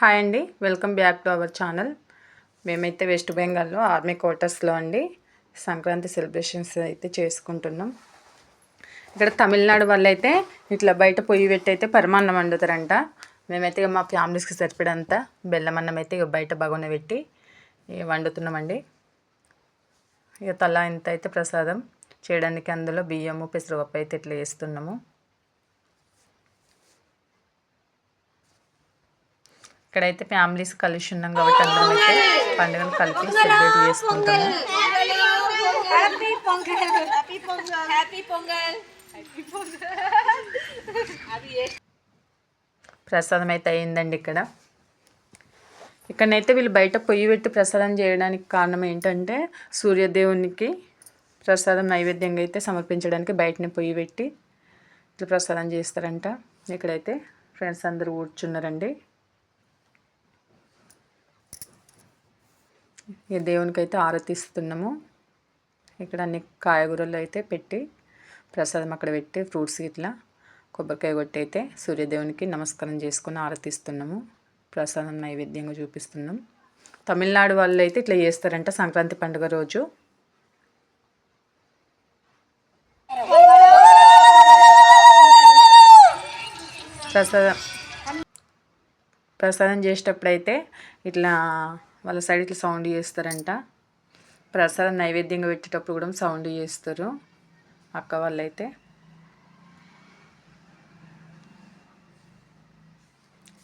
Hi అండి. Welcome back to our channel. మేమైతే west బెంగాల్లో ఆర్మీ క్వార్టర్స్లో అండి. సంక్రాంతి సెలబ్రేషన్స్ అయితే చేసుకుంటున్నాం. ఇక్కడ తమిళనాడు వాళ్ళు అయితే ఇట్లా బయట పొయ్యి పెట్టి అయితే పరమాన్నం వండుతారంట. మేమైతే ఇక మా ఫ్యామిలీస్కి సరిపడంత బెల్లం అన్నం అయితే ఇక బయట బగోన పెట్టి ఇక వండుతున్నామండి. ఇక తలా ఇంత అయితే ప్రసాదం. చేయడానికి అందులో బియ్యము పెసరపప్పు అయితే ఇట్లా వేస్తున్నాము. ఇక్కడైతే ఫ్యామిలీస్ కలిసి ఉన్నాం కాబట్టి అందరం అయితే పండుగను కలిపి సెలబ్రేట్ చేసుకుంటాము. ప్రసాదం అయితే అయిందండి ఇక్కడ. ఇక్కడనైతే వీళ్ళు బయట పొయ్యి పెట్టి ప్రసాదం చేయడానికి కారణం ఏంటంటే సూర్యదేవునికి ప్రసాదం నైవేద్యంగా అయితే సమర్పించడానికి బయటనే పొయ్యి పెట్టి ఇట్లా ప్రసాదం చేస్తారంట. ఇక్కడైతే ఫ్రెండ్స్ అందరూ కూర్చున్నారండి. ఇక దేవునికైతే ఆరతిస్తున్నాము. ఇక్కడ అన్ని కాయగూరలు అయితే పెట్టి ప్రసాదం అక్కడ పెట్టి ఫ్రూట్స్ ఇట్లా కొబ్బరికాయ కొట్టి అయితే సూర్యదేవునికి నమస్కారం చేసుకుని ఆరతిస్తున్నాము. ప్రసాదం నైవేద్యంగా చూపిస్తున్నాం. తమిళనాడు వాళ్ళు అయితే ఇట్లా చేస్తారంట సంక్రాంతి పండుగ రోజు. ప్రసాదం ప్రసాదం చేసేటప్పుడైతే ఇట్లా వాళ్ళ సైడ్ ఇట్లా సౌండ్ చేస్తారంట. ప్రసాదం నైవేద్యంగా పెట్టేటప్పుడు కూడా సౌండ్ చేస్తారు. అక్క వాళ్ళైతే.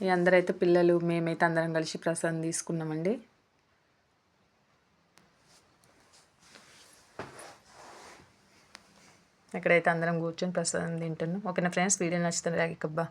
ఈ అందరైతే పిల్లలు మేమైతే అందరం కలిసి ప్రసాదం తీసుకున్నామండి. ఇక్కడైతే అందరం కూర్చొని ప్రసాదం తింటున్నాం. ఓకేనా ఫ్రెండ్స్ వీడియో నచ్చుతుంది రాగికబ్బా